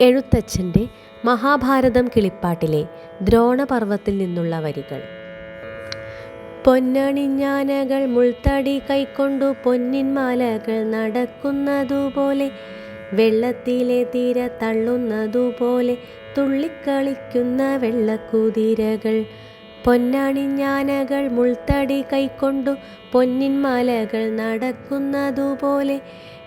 എഴുത്തച്ഛന്റെ മഹാഭാരതം കിളിപ്പാട്ടിലെ ദ്രോണപർവത്തിൽ നിന്നുള്ള വരികൾ. പൊന്നണിഞ്ഞാനകൾ മുൾത്തടി കൈക്കൊണ്ടു പൊന്നിൻ മാലകൾ നടക്കുന്നതുപോലെ വെള്ളത്തിലെ തീര തള്ളുന്നതുപോലെ തുള്ളിക്കളിക്കുന്ന വെള്ളക്കുതിരകൾ പൊന്നണിഞ്ഞാനകൾ മുൾത്തടി കൈക്കൊണ്ടു പൊന്നിൻ മലകൾ നടക്കുന്നതുപോലെ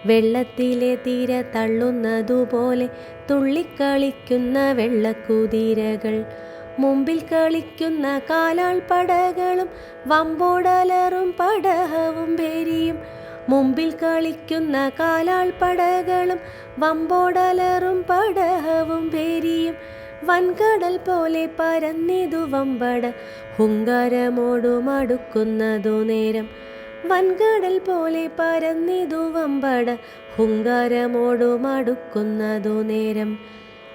വെള്ളത്തിലെ തീര തള്ളുന്നതുപോലെ തുള്ളിക്കളിക്കുന്ന വെള്ളക്കുതിരകൾ മുമ്പിൽ കളിക്കുന്ന കാലാൾ പടകളും വമ്പോടലറും പടഹവും ഭേരിയും മുമ്പിൽ കളിക്കുന്ന കാലാൾ പടകളും വമ്പോടലറും പടഹവും ഭേരിയും വൻകടൽ പോലെ പരന്നിതു വമ്പട ഹുങ്കാരമോടുമടുക്കുന്നതു നേരം. വൻകടൽ പോലെ പരന്നിതു വമ്പട ഹുങ്കാരമോടുമടുക്കുന്നതു നേരം.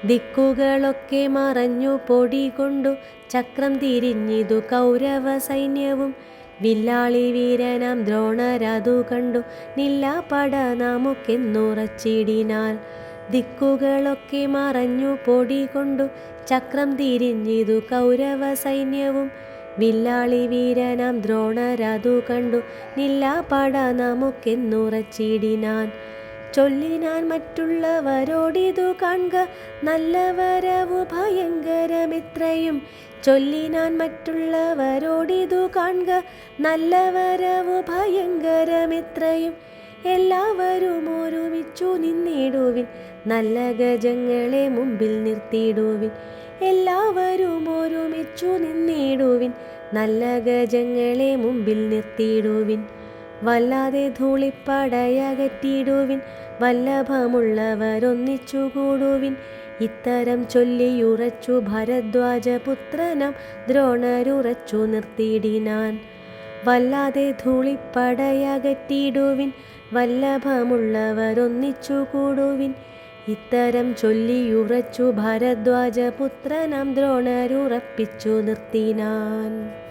ദിക്കുകളൊക്കെ മറഞ്ഞു പൊടി കൊണ്ടു ചക്രം തിരിഞ്ഞിതു കൗരവ സൈന്യവും. വില്ലാളി വീരനാം ദ്രോണരതു കണ്ടു നില്ലാപ്പട പട നമുക്കെന്നുറച്ചിടിനാൽ. ദിക്കുകളൊക്കെ മറഞ്ഞു പൊടി കൊണ്ടു ചക്രം തിരിഞ്ഞിതു കൗരവ സൈന്യവും വില്ലാളി വീരനാം ദ്രോണരതു കണ്ടു. നില്ലാപ്പട പട നമുക്കെന്നുറച്ചിടിനാൻ. ചൊല്ലിനാൻ മറ്റുള്ളവരോടിതു കാണുക. നല്ലവരവു ഭയങ്കരമിത്രയും. ചൊല്ലിനാൻ മറ്റുള്ളവരോടിതു കാണുക. നല്ലവരവു ഭയങ്കരമിത്രയും. എല്ലാവരും ഒരുമിച്ചു നിന്നിടുവിൻ. നല്ല ഗജങ്ങളെ മുമ്പിൽ നിർത്തിയിടുവിൻ. എല്ലാവരും ഒരുമിച്ചു നിന്നിടുവിൻ. നല്ല ഗജങ്ങളെ മുമ്പിൽ നിർത്തിയിടുവിൻ. വല്ലാതെ ധൂളിപ്പടയകറ്റിയിടുവിൻ വല്ലഭമുള്ളവരൊന്നിച്ചു കൂടുവിൻ. ഇത്തരം ചൊല്ലിയുറച്ചു ഭരദ്വാജപുത്രനാം ദ്രോണരുറച്ചു നിർത്തിയിടിനാൻ. വല്ലാതെ ധൂളിപ്പടയകറ്റിടുവിൻ വല്ലഭമുള്ളവരൊന്നിച്ചു കൂടുവിൻ ഇത്തരം ചൊല്ലിയുറച്ചു ഭരദ്വാജപുത്രനാം ദ്രോണരുറപ്പിച്ചു നിർത്തിനാൻ.